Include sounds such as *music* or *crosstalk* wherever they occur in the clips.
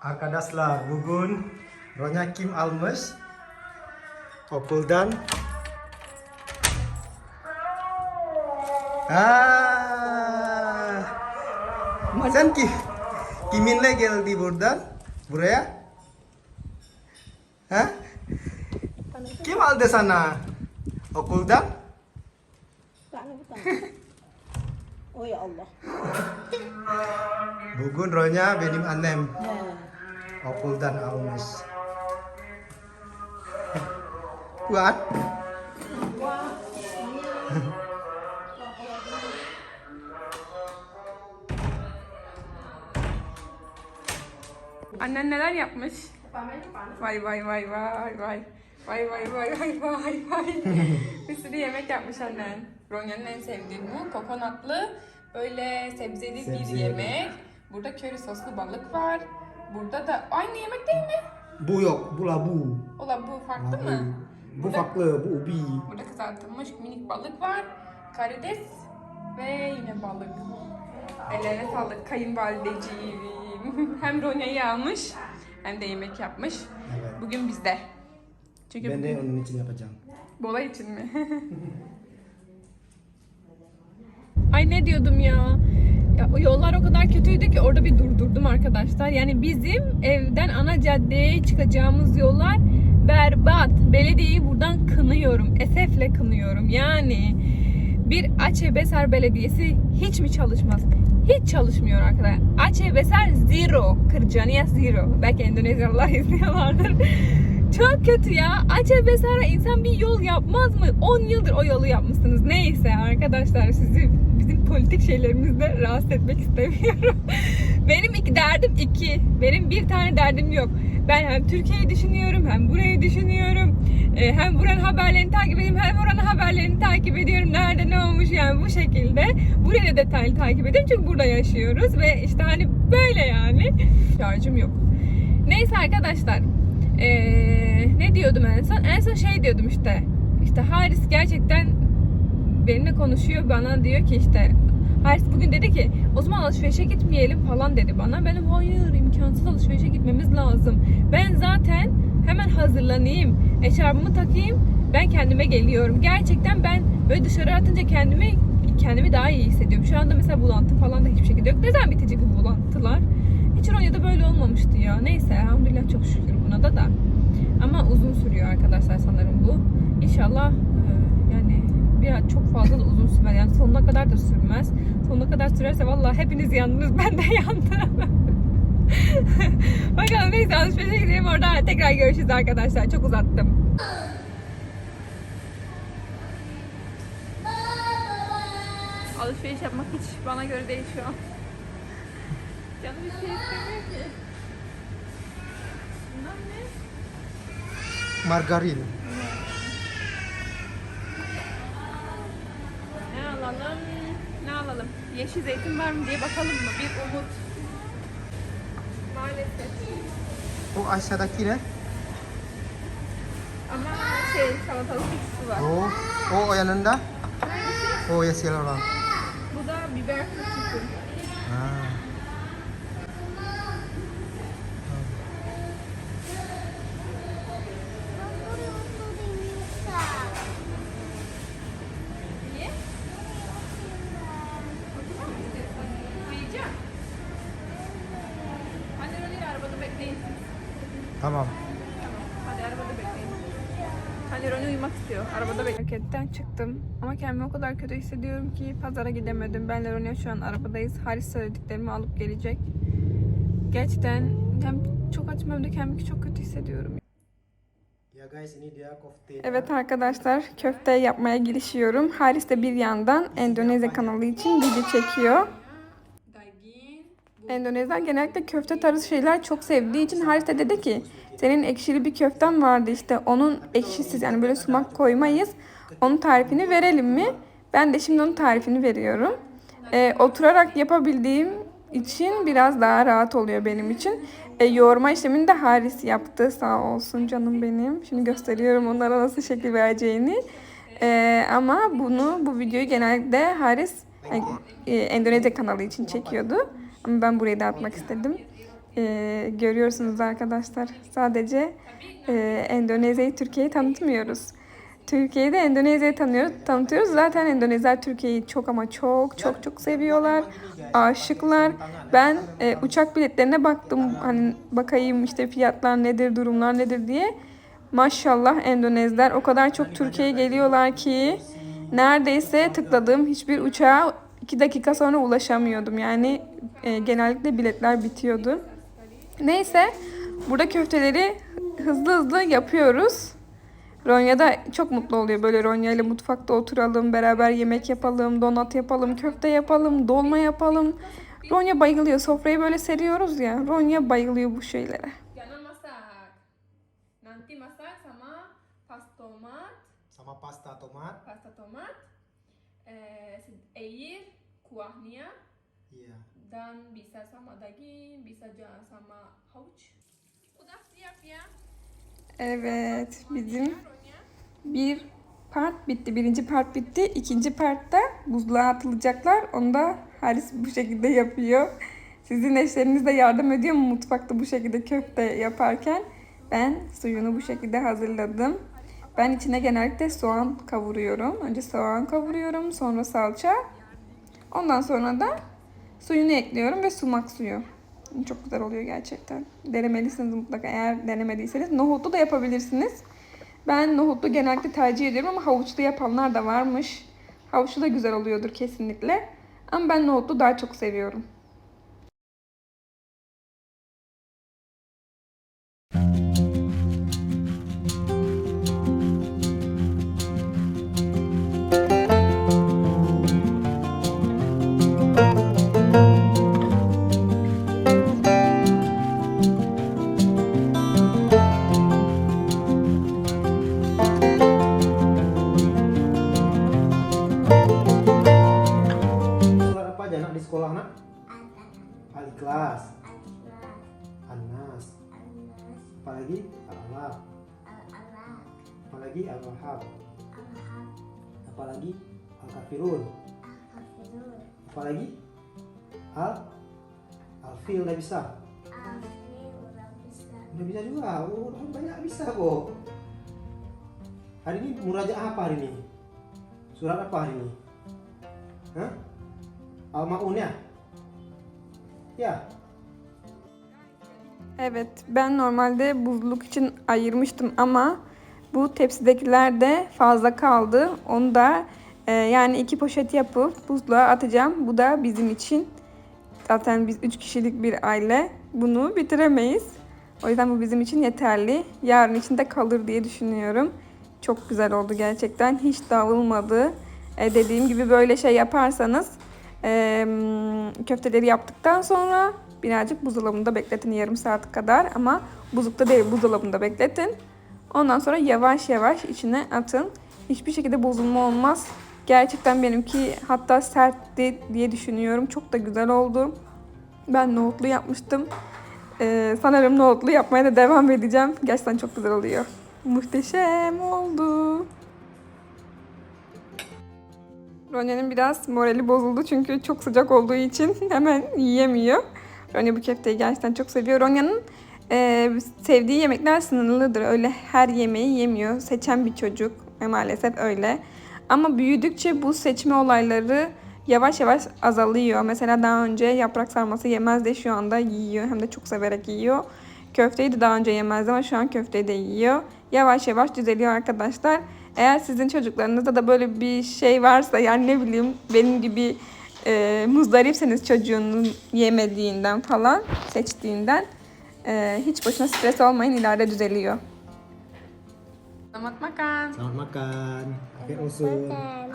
Arkadaşlar bugün Ronya Kim almış. Okuldan. Ah. Sen ki kiminle geldi buradan? Buraya? Ha? Kim aldı sana? Okuldan? Tane. *laughs* Oy Allah. Bugün Ronya benim annem He. Okuldan almış. Kuat? *laughs* Annen neler yapmış? Vay vay vay vay vay. Vay vay vay vay vay vay. *laughs* bir sürü yemek yapmış annen. Ronya'nın en sevdiği bu. Kokonatlı böyle sebzeli bir Sebzeli. yemek. Burada köri soslu balık var. Burada da aynı yemek değil mi? Bu yok, bu labu. Ola bu farklı Labu. mı? Bu Burada- farklı, bu ubi. Burada kızartılmış minik balık var. Karides ve yine balık. Ellerine sağlık kayınvalideciğim. *laughs* hem Ronya'yı almış hem de yemek yapmış. Evet. Bugün bizde. Çünkü Ben de onun için yapacağım. Bola için mi? *laughs* Ay ne diyordum ya? Ya o yollar o kadar kötüydü ki orada bir durdurdum arkadaşlar. Yani bizim evden ana caddeye çıkacağımız yollar berbat. Belediyeyi buradan kınıyorum. Esefle kınıyorum. Yani bir Açebeser Belediyesi hiç mi çalışmaz? Hiç çalışmıyor arkadaşlar. Açebeser zero. Kırcaniya zero. Belki Endonezyalılar *laughs* izliyorlardır. Çok kötü ya. Açebeser'e insan bir yol yapmaz mı? 10 yıldır o yolu yapmışsınız. Neyse arkadaşlar sizi politik şeylerimizle rahatsız etmek istemiyorum. *laughs* Benim iki derdim iki. Benim bir tane derdim yok. Ben hem Türkiye'yi düşünüyorum hem burayı düşünüyorum. Ee, hem buranın haberlerini takip ediyorum hem oranın haberlerini takip ediyorum. Nerede ne olmuş yani bu şekilde. Burayı da detaylı takip ediyorum çünkü burada yaşıyoruz ve işte hani böyle yani. *laughs* Şarjım yok. Neyse arkadaşlar. Ee, ne diyordum en son? En son şey diyordum işte. İşte Haris gerçekten benimle konuşuyor bana diyor ki işte Haris bugün dedi ki o zaman alışverişe gitmeyelim falan dedi bana. Benim hayır imkansız alışverişe gitmemiz lazım. Ben zaten hemen hazırlanayım. Eşarbımı takayım. Ben kendime geliyorum. Gerçekten ben böyle dışarı atınca kendimi kendimi daha iyi hissediyorum. Şu anda mesela bulantı falan da hiçbir şekilde yok. Ne zaman bitecek bu bulantılar? Hiç Ronya'da böyle olmamıştı ya. Neyse elhamdülillah çok şükür buna da da. Ama uzun sürüyor arkadaşlar sanırım bu. İnşallah yani bir çok fazla da uzun sürmez. Yani sonuna kadar da sürmez. Sonuna kadar sürerse vallahi hepiniz yandınız *laughs* ben de yandım. *laughs* Bakalım neyse alışverişe gidelim orada tekrar görüşürüz arkadaşlar. Çok uzattım. Alışveriş yapmak hiç bana göre değil şu an. Canım bir şey istemiyor ki. Bunlar ne? Margarin. Alalım? Yeşil zeytin var mı diye bakalım mı? Bir umut. Maalesef. O aşağıdaki ne? Ama şey salatalık ikisi var. O, o yanında. O yeşil olan. Bu da biber turşusu. Ha. Tamam. Tamam. Hadi arabada bekleyin. Hani Roni uyumak istiyor. Arabada bekliyor. Marketten çıktım. Ama kendimi o kadar kötü hissediyorum ki pazara gidemedim. Ben Roni şu an arabadayız. Haris söylediklerimi alıp gelecek. Gerçekten hem çok açım hem de kendimi çok kötü hissediyorum. Ya guys ini dia kofte. Evet arkadaşlar köfte yapmaya girişiyorum. Haris de bir yandan Endonezya kanalı için video çekiyor. Endonezya genellikle köfte tarzı şeyler çok sevdiği için Haris de dedi ki senin ekşili bir köften vardı işte onun ekşisiz yani böyle sumak koymayız. Onun tarifini verelim mi? Ben de şimdi onun tarifini veriyorum. Ee, oturarak yapabildiğim için biraz daha rahat oluyor benim için. E, yoğurma işlemini de Haris yaptı sağ olsun canım benim. Şimdi gösteriyorum onlara nasıl şekil vereceğini. E, ama bunu bu videoyu genellikle Haris e, Endonezya kanalı için çekiyordu. Ama ben burayı da atmak istedim. e, görüyorsunuz arkadaşlar. Sadece e, Endonezya'yı Türkiye'yi tanıtmıyoruz. Türkiye'yi de Endonezya'yı tanıyoruz, tanıtıyoruz. Zaten Endonezler Türkiye'yi çok ama çok çok çok seviyorlar. Aşıklar. Ben e, uçak biletlerine baktım. Hani bakayım işte fiyatlar nedir, durumlar nedir diye. Maşallah Endonezler o kadar çok Türkiye'ye geliyorlar ki neredeyse tıkladığım hiçbir uçağa 2 dakika sonra ulaşamıyordum. Yani e, genellikle biletler bitiyordu. Neyse burada köfteleri hızlı hızlı yapıyoruz. Ronya da çok mutlu oluyor böyle Ronya ile mutfakta oturalım, beraber yemek yapalım, donat yapalım, köfte yapalım, dolma yapalım. Ronya bayılıyor. Sofrayı böyle seriyoruz ya. Ronya bayılıyor bu şeylere. Nanti masak sama pas tomat, Sama pasta tomat. pasta tomat, eh, air, kuahnya. Dan bisa sama daging, bisa juga sama havuç. Udah siap ya. Evet, bizim bir part bitti. Birinci part bitti. İkinci partta buzluğa atılacaklar. Onu da Haris bu şekilde yapıyor. Sizin eşleriniz de yardım ediyor mu mutfakta bu şekilde köfte yaparken? Ben suyunu bu şekilde hazırladım. Ben içine genellikle soğan kavuruyorum. Önce soğan kavuruyorum, sonra salça. Ondan sonra da suyunu ekliyorum ve sumak suyu. Çok güzel oluyor gerçekten. Denemelisiniz mutlaka. Eğer denemediyseniz nohutlu da yapabilirsiniz. Ben nohutlu genellikle tercih ediyorum ama havuçlu yapanlar da varmış. Havuçlu da güzel oluyordur kesinlikle. Ama ben nohutlu daha çok seviyorum. Al-Kafirun. Apalagi Al Al-Fil udah bisa. Udah bisa juga. Oh, udah banyak bisa kok. Hari ini murajaah apa hari ini? Surat apa hari ini? Hah? Al-Maun ya? Evet, ben normalde buzluk için ayırmıştım ama bu tepsidekiler de fazla kaldı. Onu da e, yani iki poşet yapıp buzluğa atacağım. Bu da bizim için. Zaten biz üç kişilik bir aile. Bunu bitiremeyiz. O yüzden bu bizim için yeterli. Yarın için de kalır diye düşünüyorum. Çok güzel oldu gerçekten. Hiç dağılmadı. E, dediğim gibi böyle şey yaparsanız e, köfteleri yaptıktan sonra birazcık buzdolabında bekletin yarım saat kadar ama buzlukta değil buzdolabında bekletin. Ondan sonra yavaş yavaş içine atın. Hiçbir şekilde bozulma olmaz. Gerçekten benimki hatta sertti diye düşünüyorum. Çok da güzel oldu. Ben nohutlu yapmıştım. Ee, sanırım nohutlu yapmaya da devam edeceğim. Gerçekten çok güzel oluyor. Muhteşem oldu. Ronya'nın biraz morali bozuldu çünkü çok sıcak olduğu için *laughs* hemen yiyemiyor. Ronya bu köfteyi gerçekten çok seviyor. Ronya'nın e, sevdiği yemekler sınırlıdır. Öyle her yemeği yemiyor. Seçen bir çocuk. Maalesef öyle. Ama büyüdükçe bu seçme olayları yavaş yavaş azalıyor. Mesela daha önce yaprak sarması yemezdi. Şu anda yiyor. Hem de çok severek yiyor. Köfteyi de daha önce yemezdi ama şu an köfteyi de yiyor. Yavaş yavaş düzeliyor arkadaşlar. Eğer sizin çocuklarınızda da böyle bir şey varsa yani ne bileyim benim gibi e, muzdaripseniz çocuğunun yemediğinden falan seçtiğinden e, hiç boşuna stres olmayın ileride düzeliyor. Selamat makan. Selamat makan. Afiyet olsun.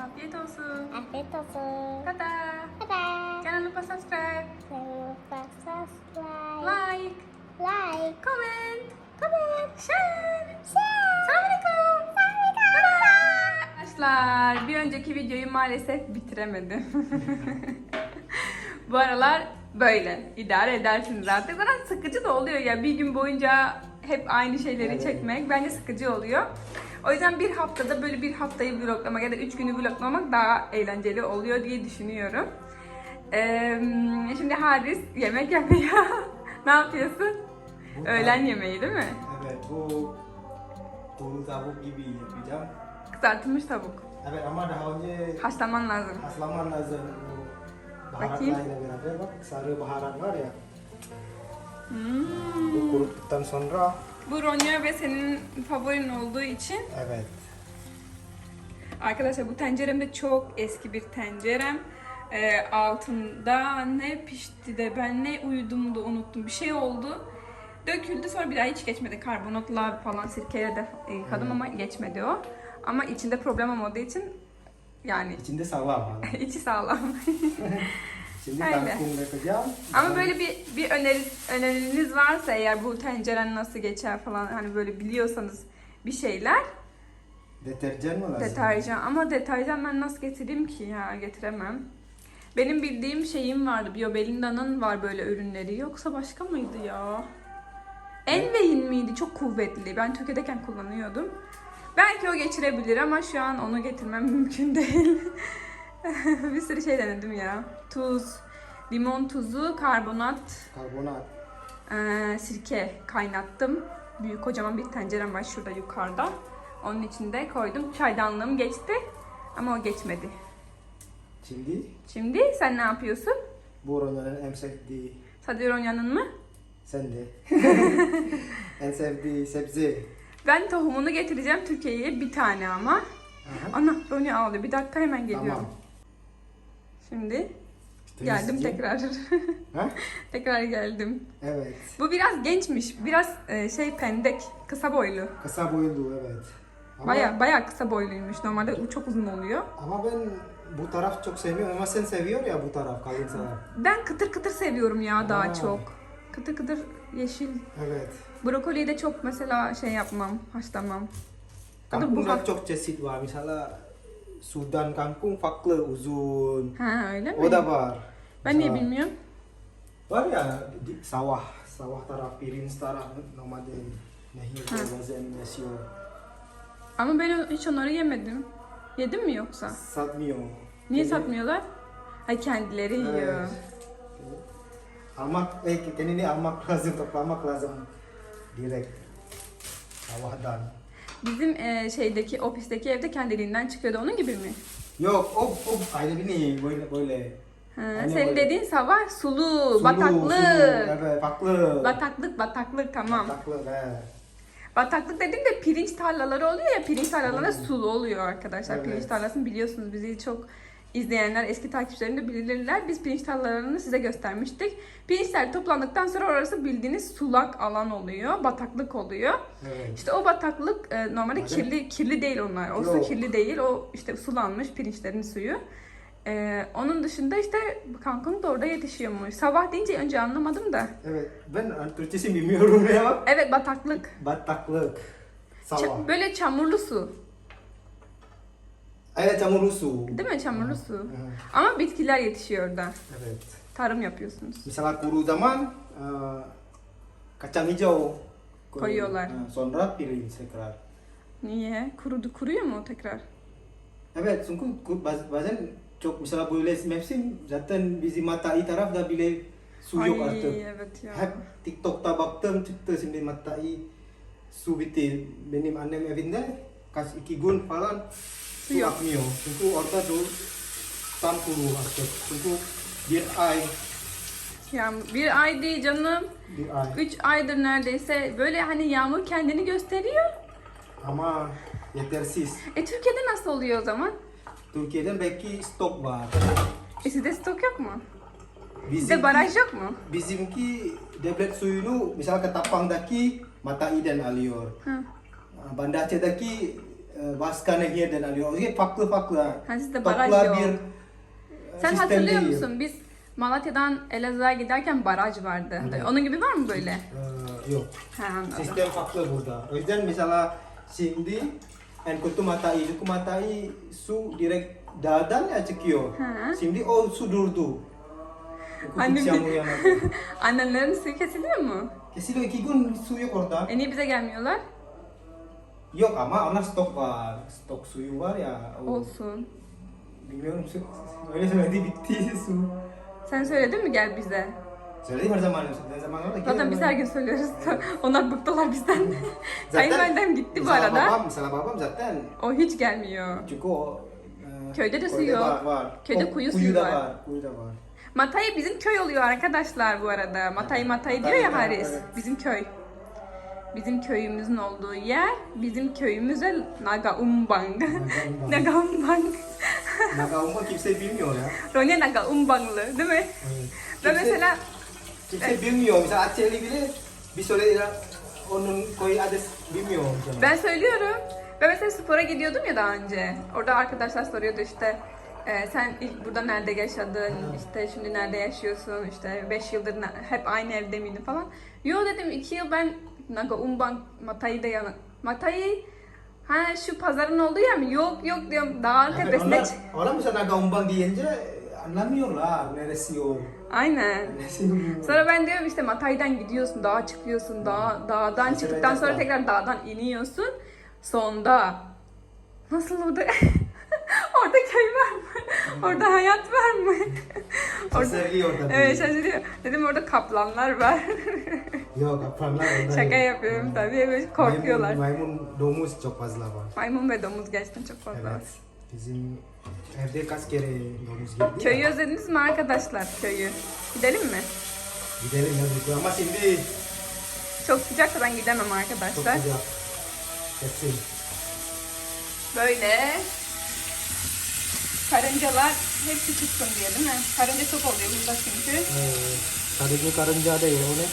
Afiyet olsun. Afiyet olsun. Dadah. Dadah. Jangan lupa subscribe, Jangan lupa subscribe, like, like, comment, comment, share. share. Assalamualaikum. Dadah. Arkadaşlar bir önceki videoyu maalesef bitiremedim. *laughs* Bu aralar böyle idare edersiniz artık. Zaten sıkıcı da oluyor ya bir gün boyunca hep aynı şeyleri çekmek bence sıkıcı oluyor. O yüzden bir haftada böyle bir haftayı vloglamak ya da üç günü vloglamak daha eğlenceli oluyor diye düşünüyorum. Ee, şimdi Haris yemek yapıyor. *laughs* Ne yapıyorsun? Öğlen yemeği değil mi? Evet bu kuru tavuk gibi yapacağım. Kızartılmış tavuk. Evet ama daha önce Haşlaman lazım. haslaman lazım bu baharatlarla beraber bak sarı baharat var ya. Hmm. Bu kuruttuktan sonra Bu Ronya ve senin favorin olduğu için evet Arkadaşlar bu tencerem de çok eski bir tencerem. Ee, altında ne pişti de ben ne uyudum da unuttum. Bir şey oldu. Döküldü sonra bir daha hiç geçmedi. Karbonatla falan sirkeyle de yıkadım ama geçmedi o. Ama içinde problem olmadığı için yani içinde sağlam. *laughs* içi sağlam. *laughs* Şimdi Öyle. kangkung yapacağım. ama böyle bir bir öneri, öneriniz varsa eğer bu tenceren nasıl geçer falan hani böyle biliyorsanız bir şeyler deterjan mı lazım? Deterjan ama deterjan ben nasıl getireyim ki ya getiremem. Benim bildiğim şeyim vardı. Biobelinda'nın var böyle ürünleri. Yoksa başka mıydı ya? Envey'in miydi? Çok kuvvetli. Ben Türkiye'deyken kullanıyordum. Belki o geçirebilir ama şu an onu getirmem mümkün değil. *laughs* *laughs* bir sürü şey denedim ya. Tuz, limon tuzu, karbonat, Karbonat. ee, sirke kaynattım. Büyük kocaman bir tencerem var şurada yukarıda. Onun içinde koydum. Çaydanlığım geçti ama o geçmedi. Şimdi Şimdi sen ne yapıyorsun? bu oranların en sevdiği Sadece Ronya'nın mı? sen de. *laughs* *laughs* en sevdiği sebze. Ben tohumunu getireceğim Türkiye'ye bir tane ama. Aha. Ana Ronya ağlıyor. Bir dakika hemen geliyorum. Tamam. Şimdi geldim tekrar. Ha? *laughs* tekrar geldim. Evet. Bu biraz gençmiş. Biraz e, şey pendek. Kısa boylu. Kısa boylu evet. Ama, Baya baya kısa boyluymuş. Normalde çok uzun oluyor. ama ben bu taraf çok sevmiyorum ama sen seviyor ya bu taraf kalın taraf. Ben kıtır kıtır seviyorum ya daha Aa. çok. Kıtır kıtır yeşil. Evet. Brokoliyi de çok mesela şey yapmam, haşlamam. Kangkungda çok çeşit var. Misalnya Sudan kangkung farklı uzun. Ha öyle mi? O da var. Ben niye bilmiyorum. Var ya di sawah, sawah taraf, pirinç taraf normalde nehir Ha. bazen yaşıyor. Ama ben hiç onları yemedim. Yedin mi yoksa? Satmıyor. Niye Jadi- satmıyorlar? Ay kendileri yiyor. Evet. Almak, eh kendini almak lazım, toplamak lazım. Direkt. Sawahdan. Bizim e, şeydeki ofisteki evde kendiliğinden çıkıyordu. Onun gibi mi? Yok, o, o ayrı bir böyle böyle. Ha, Aynen senin böyle. dediğin savaş sulu, Sulu, bataklık. sulu, Evet, farklı. Bataklık, bataklık tamam. Bataklık, evet. Bataklık dediğim de pirinç tarlaları oluyor ya pirinç tarlaları sulu oluyor arkadaşlar. Evet. Pirinç tarlasını biliyorsunuz bizi çok izleyenler eski takipçilerim de bilirler. Biz pirinç tarlalarını size göstermiştik. Pirinçler toplandıktan sonra orası bildiğiniz sulak alan oluyor. Bataklık oluyor. Evet. İşte o bataklık e, normalde Madem- kirli kirli değil onlar. O su kirli değil. O işte sulanmış pirinçlerin suyu. E, onun dışında işte kankam da orada yetişiyormuş. Sabah deyince önce anlamadım da. Evet, ben Türkçesi bilmiyorum ya. Evet bataklık. Bataklık. Ça- Sawah. böyle çamurlu su. Evet, çamurlu su. Değil mi çamurlu su? Hı. Ama bitkiler yetişiyor orada. Evet. Tarım yapıyorsunuz. Misalnya kuru zaman eh, kacang hijau Kuru- Koyuyorlar. sonra pirinç tekrar. Niye? Kurudu, kuruyor mu tekrar? Evet, çünkü bazen çok misalnya böyle mevsim zaten bizim Matai tarafta bile su yok Ay artık. evet ya. Hep TikTok'ta baktım çıktı şimdi Matai su bitti. Benim annem evinde kaç iki gün falan su Yok. akmıyor. Çünkü orada dolu tam kuru artık. Çünkü bir ay, Ya bir ay değil canım. bir ay. Üç aydır neredeyse böyle hani yağmur kendini gösteriyor. Ama yetersiz. E Türkiye'de nasıl oluyor o zaman? Türkiye'den belki stok var. E sizde stok yok mu? Sizde Bizimki, baraj yok mu? bizimki devlet suyunu misalnya Ketapang'daki Matai'den alıyor. Hı. Banda Aceh'daki e, Vaska Nehir'den alıyor. O yüzden farklı farklı. Ha sizde baraj Toplar yok. bir e, Sen sistem hatırlıyor değil. musun? Biz Malatya'dan Elazığ'a giderken baraj vardı. Onun gibi var mı böyle? E, yok. Ha anladım. Sistem farklı burada. O yüzden misalnya şimdi Enkutu Matai, Suku Matai su direkt dağdan ya çıkıyor. Hı. Şimdi o su durdu. Annem-. *laughs* Annelerin suyu kesiliyor mu? Kesiliyor iki gün su yok orada. E niye bize gelmiyorlar? Yok ama ona stok var. Stok suyu var ya. O, Olsun. Bilmiyorum su. Öyle söyledi bitti su. Sen söyledin mi gel bize? Söyledim her zaman. Ne zaman orada? Zaten biz her gün söylüyoruz. *laughs* Onlar bıktılar bizden. *laughs* Kayınvalidem gitti bu Salah arada. babam, salah babam zaten. O hiç gelmiyor. Çünkü o... e, Köyde de köyde suyu yok. Var, var. Köyde kuyu suyu da var. var. Kuyu da var. Matay bizim köy oluyor arkadaşlar bu arada. Matay Matay diyor ya Haris. Bizim köy. Bizim köyümüzün olduğu yer bizim köyümüze Naga Umbang. Naga Umbang. *laughs* Naga Umba *laughs* kimse bilmiyor ya. Ronya Naga Umbanglı değil mi? Evet. Ve Kimse- mesela Kimse bilmiyor. Mesela Acehli bile bir söyle onun koyu adı bilmiyor. Mesela. ben söylüyorum. Ben mesela spora gidiyordum ya daha önce. Orada arkadaşlar soruyordu işte e, sen ilk burada nerede yaşadın, işte şimdi nerede yaşıyorsun, işte 5 yıldır hep aynı evde miydin falan. Yo dedim 2 yıl ben Naga Umbang Matay'da yana. Matay ha şu pazarın olduğu yer mi? Yok yok diyorum dağın tepesine. çık- orang mesela Naga Umbang deyince anlamıyorlar neresi o. Aynen. Sonra ben diyorum işte Matay'dan gidiyorsun, dağa çıkıyorsun, dağ, dağdan Mesela çıktıktan sonra tekrar dağdan iniyorsun. Sonda. Nasıl orada? *laughs* orada köy var mı? Orada hayat var mı? Orada... Şaşırıyor orada. Evet şaşırıyor. Dedim orada kaplanlar var. *laughs* Yok kaplanlar orada. Şaka yapıyorum tabii. Böyle korkuyorlar. Maymun, maymun domuz çok fazla var. Maymun ve domuz gerçekten çok fazla var. Evet. Bizim evde kaç kere domuz geldi. Köyü ya. özlediniz mi arkadaşlar köyü? Gidelim mi? Gidelim yazık ama şimdi Çok sıcaksa ben gidemem çok arkadaşlar. sıcak. Kesin. Böyle karıncalar hepsi çıksın diye değil mi? Karınca çok oluyor burada çünkü. Tadi ini karınca ya o ne?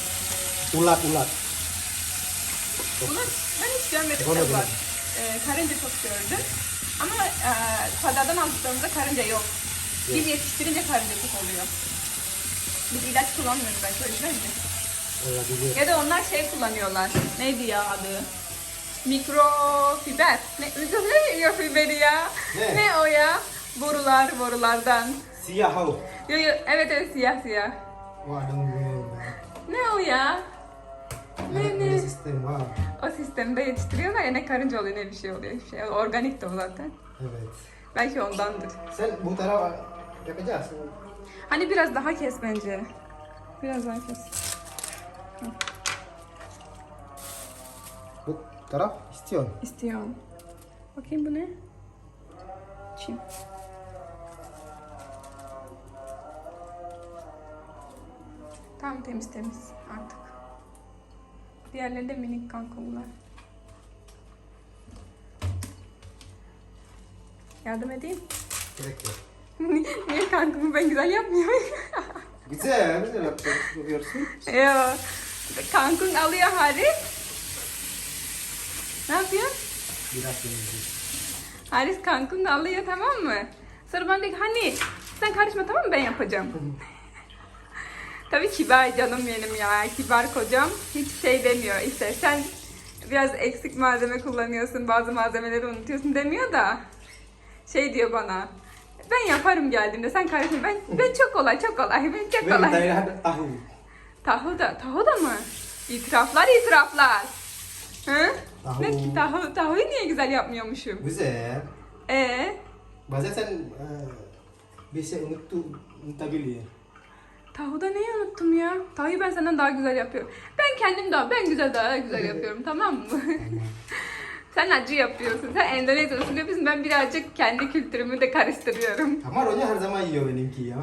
Ulat ulat. Bunu ben hiç görmedim de var. Ee, karınca çok gördüm. Ama e, pazardan aldıklarımızda karınca yok. Biz yetiştirince karınca çok oluyor. Biz ilaç kullanmıyoruz belki o yüzden mi? Olabilir. Ya da onlar şey kullanıyorlar. Neydi ya adı? Mikrofiber. Ne, mikrofiberi ya? Ne? ne o ya? Borular, borulardan. Siyah o. Yo, yo, evet evet siyah siyah. Ne o ya? Ne ne? sistem var. O sistemde yetiştiriyorlar ya ne karınca oluyor ne bir şey oluyor. Şey. Organik de o zaten. Evet. Belki ondandır. Sen bu taraf yapacağız. Hani biraz daha kes bence. Biraz daha kes. Bu taraf istiyorsun. İstiyorum. Bakayım bu ne? Çim. Tam temiz temiz artık. Diğerleri de minik kankalılar. Yardım edeyim. Gerek yok. *laughs* Niye kankamı ben güzel yapmıyor muyum? Güzel, *laughs* güzel yapıyorsun. Yo. Kankun alıyor Haris. Ne yapıyor? Biraz temizlik. Haris kankun alıyor tamam mı? Sonra diyor ki hani sen karışma tamam mı ben yapacağım. *laughs* Tabii kibar canım benim ya. Kibar kocam hiç şey demiyor işte sen biraz eksik malzeme kullanıyorsun bazı malzemeleri unutuyorsun demiyor da şey diyor bana ben yaparım geldiğimde sen karışma ben ben çok kolay çok kolay ben çok kolay. tahu. Da, tahu da mı? İtiraflar itiraflar. Hı? Tahu. Ne ki tahu, tahuyu niye güzel yapmıyormuşum? Güzel. Ee, Bazen sen e, bir şey unuttu, unutabilir. Tahuda neyi unuttum ya? Tahuyu ben senden daha güzel yapıyorum. Ben kendim daha, ben güzel daha güzel yapıyorum tamam mı? *laughs* Sen acı yapıyorsun. Sen Endonezya usulü yapıyorsun. Ben birazcık kendi kültürümü de karıştırıyorum. Ama Ronya her zaman yiyor benimki ya.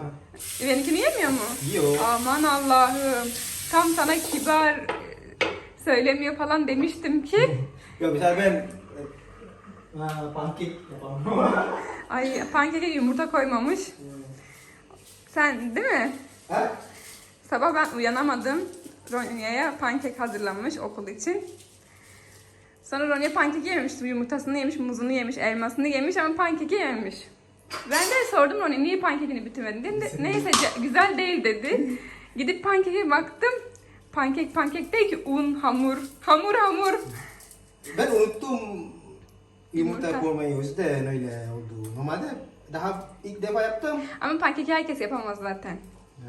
Benimkini yemiyor mu? Yiyor. Aman Allah'ım. Tam sana kibar e, söylemiyor falan demiştim ki. *laughs* Ya mesela ben e, e, pankek yapamam. Ay pankeke yumurta koymamış. Sen değil mi? Ha? Sabah ben uyanamadım. Ronya'ya pankek hazırlanmış okul için. Sonra Ronya pankek yememiş. Yumurtasını yemiş, muzunu yemiş, elmasını yemiş ama pankeki yememiş. Ben de sordum Ronya niye pankekini bitirmedin dedim. de, Neyse güzel değil dedi. Gidip pankeke baktım. Pankek pankek değil ki un, hamur. Hamur hamur. Ben unuttum Yumurta. yumurta koymayı o yüzden öyle oldu. Normalde daha ilk defa yaptım. Ama pankeki herkes yapamaz zaten.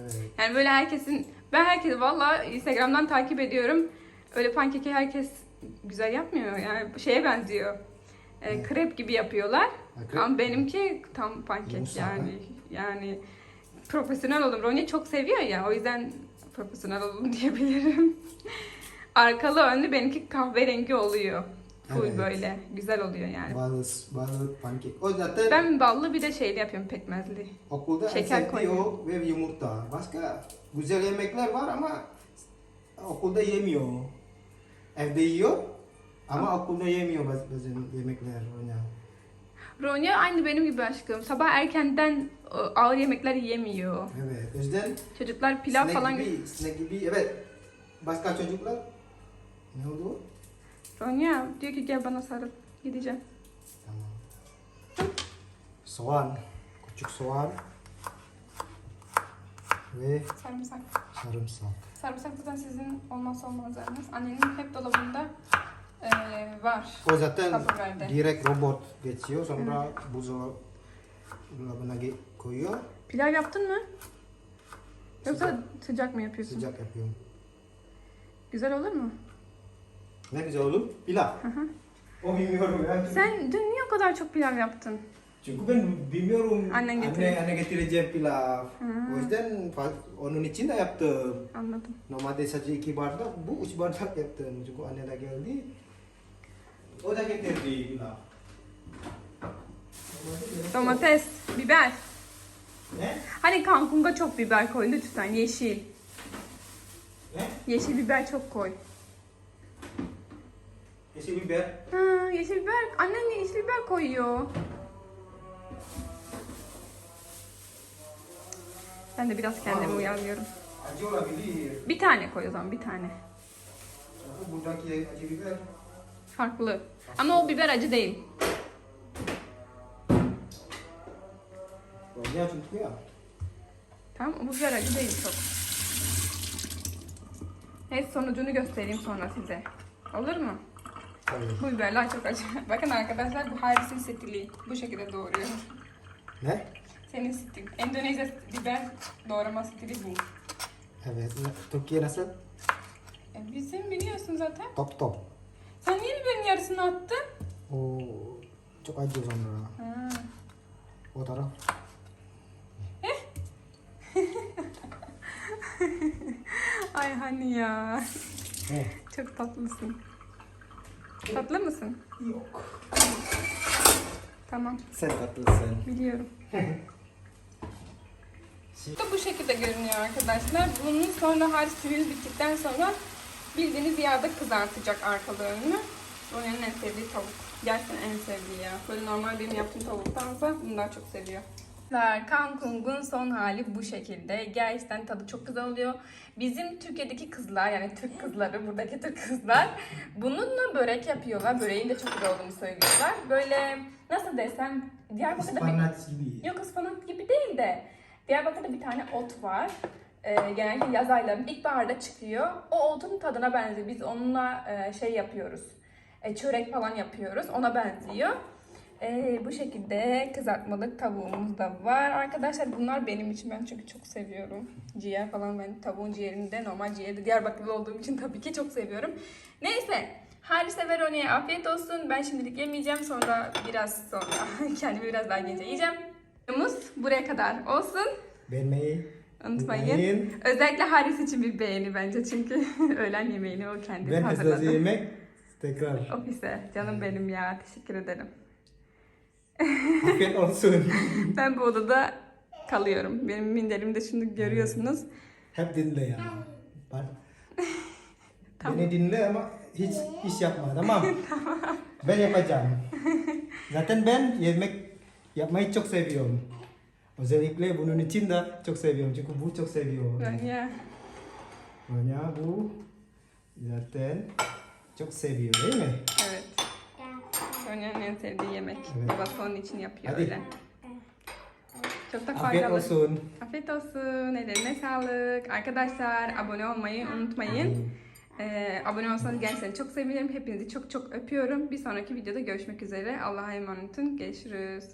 Evet. Yani böyle herkesin ben herkesi valla Instagram'dan takip ediyorum. Öyle pankeki herkes güzel yapmıyor. Yani şeye benziyor. E, krep gibi yapıyorlar. Ha, krep. Ama benimki tam pankek Yumuşak, yani. Yani profesyonel oldum. Ronya çok seviyor ya. O yüzden profesyonel oldum *laughs* diyebilirim. Arkalı önlü benimki kahverengi oluyor. Full Evet. böyle. Güzel oluyor yani. Balı, balı pankek. O zaten Ben ballı bir de şeyli yapıyorum pekmezli. okulda şeker sevdiği koyuyor. o ve yumurta. Başka güzel yemekler var ama okulda yemiyor. Evde yiyor ama okulda yemiyor bazı yemekler. Ronya. Ronya aynı benim gibi aşkım. Sabah erkenden e, ağır yemekler yemiyor. Evet. O yüzden Çocuklar pilav snack falan... gibi, snack gibi. Evet. Başka çocuklar ne oldu? Ronya diyor ki gel bana sarıl. Gideceğim. Tamam. Soğan. Küçük soğan. Ve Sarımsak. sarımsak. Sarımsak zaten sizin olmazsa olmazlarınız. Annenin hep dolabında e, var. O zaten direkt robot geçiyor. Sonra buzdolabına ge- koyuyor. Pilav yaptın mı? Yoksa sıcak, mı yapıyorsun? Sıcak yapıyorum. Güzel olur mu? Ne güzel olur? Pilav. O bilmiyorum ya. Sen dün niye o kadar çok pilav yaptın? Çünkü ben bilmiyorum. Annen getiriyor. Anne, anne getireceğim pilav. O yüzden onun için de yaptım. Anladım. Normalde sadece iki bardak, bu üç bardak yaptım. Çünkü anne de geldi. O da getirdi pilav. Domates, biber. Ne? Hani kankunga çok biber koy lütfen yeşil. Ne? Yeşil biber çok koy. Yeşil biber. Ha, yeşil biber. Annen yeşil biber koyuyor. Ben de biraz kendimi Aa. uyarıyorum. Acı olabilir. Bir tane koy o zaman bir tane. Çünkü buradaki acı biber. Farklı. Ama o biber acı değil. Çünkü ya. Tamam bu biber acı değil çok. Neyse sonucunu göstereyim sonra size. Olur mu? Bu biberler çok acı. *laughs* Bakın arkadaşlar bu Haris'in stili. Bu şekilde doğruyor. Ne? Senin stil. Endonezya biber doğrama stili bu. Evet. Türkiye nasıl? E bizim biliyorsun zaten. Top top. Sen niye biberin yarısını attın? O çok acı sonra. Ha. O taraf. *laughs* Ay hani ya. Ne? Çok tatlısın. Tatlı mısın? Yok. Tamam. Sen tatlısın. Biliyorum. *laughs* bu şekilde görünüyor arkadaşlar. Bunun sonra harç sivil bittikten sonra bildiğiniz yağda kızartacak arkalarını. Ronya'nın en sevdiği tavuk. Gerçekten en sevdiği ya. Böyle normal benim yaptığım tavuktansa bunu daha çok seviyor. Kangkung'un son hali bu şekilde. Gerçekten tadı çok güzel oluyor. Bizim Türkiye'deki kızlar yani Türk kızları, buradaki Türk kızlar bununla börek yapıyorlar. Böreğin de çok güzel olduğunu söylüyorlar. Böyle nasıl desem Diyarbakır'da bir... Ispanak gibi. Yok ıspanak gibi değil de Diyarbakır'da bir tane ot var. Ee, genellikle yaz aylarında ilkbaharda çıkıyor. O otun tadına benziyor. Biz onunla e, şey yapıyoruz. E, çörek falan yapıyoruz. Ona benziyor. E, bu şekilde kızartmalık tavuğumuz da var. Arkadaşlar bunlar benim için. Ben çünkü çok seviyorum. Ciğer falan ben tavuğun ciğerini de normal ciğeri de Diyarbakırlı olduğum için *laughs* tabii ki çok seviyorum. Neyse. Harise ve Rone'ye afiyet olsun. Ben şimdilik yemeyeceğim. Sonra biraz sonra *laughs* kendimi biraz daha gece yiyeceğim. Videomuz buraya kadar olsun. Beğenmeyi Unutmayın. unutmayın. Özellikle Haris için bir beğeni bence çünkü *laughs* öğlen yemeğini o kendisi Ben hazırladı. hızlı yemek tekrar. Ofise. Canım benim ya. Teşekkür ederim. Afiyet olsun. *laughs* Ben bu odada kalıyorum. Benim minderimde şimdi görüyorsunuz. Hep dinle ya. Ben, *laughs* Tamam. Beni dinle ama hiç iş yapma *laughs* tamam Ben yapacağım. Zaten ben yemek yapmayı çok seviyorum. Özellikle bunun için de çok seviyorum çünkü bu çok seviyor. Ya. Sonya bu zaten çok seviyor değil mi? Evet. Sonya'nın en sevdiği yemek. Evet. Babası onun için yapıyor Hadi. öyle. Çok da Afiyet faydalı. olsun. Afiyet olsun. Ellerine sağlık. Arkadaşlar abone olmayı unutmayın. Ee, abone olsanız gerçekten çok sevinirim. Hepinizi çok çok öpüyorum. Bir sonraki videoda görüşmek üzere. Allah'a emanet olun. Görüşürüz.